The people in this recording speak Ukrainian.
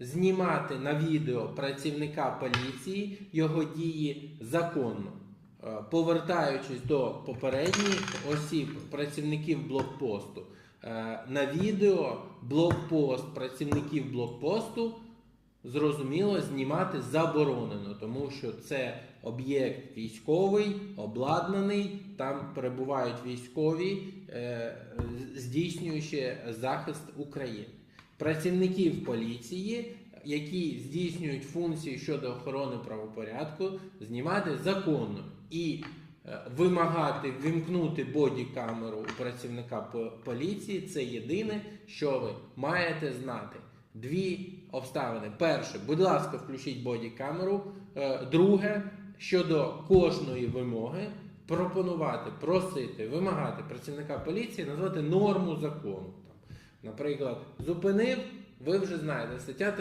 знімати на відео працівника поліції його дії законно. Е, Повертаючись до попередніх осіб, працівників блокпосту, е, на відео блокпост працівників блокпосту зрозуміло знімати заборонено, тому що це об'єкт військовий, обладнаний, там перебувають військові, е, здійснюючи захист України. Працівників поліції, які здійснюють функції щодо охорони правопорядку, знімати законно і е, вимагати вимкнути бодікамеру у працівника поліції це єдине, що ви маєте знати. Дві обставини. Перше, будь ласка, включіть бодікамеру. Е, Друге, щодо кожної вимоги, пропонувати, просити, вимагати працівника поліції назвати норму закону. Наприклад, зупинив, ви вже знаєте, стаття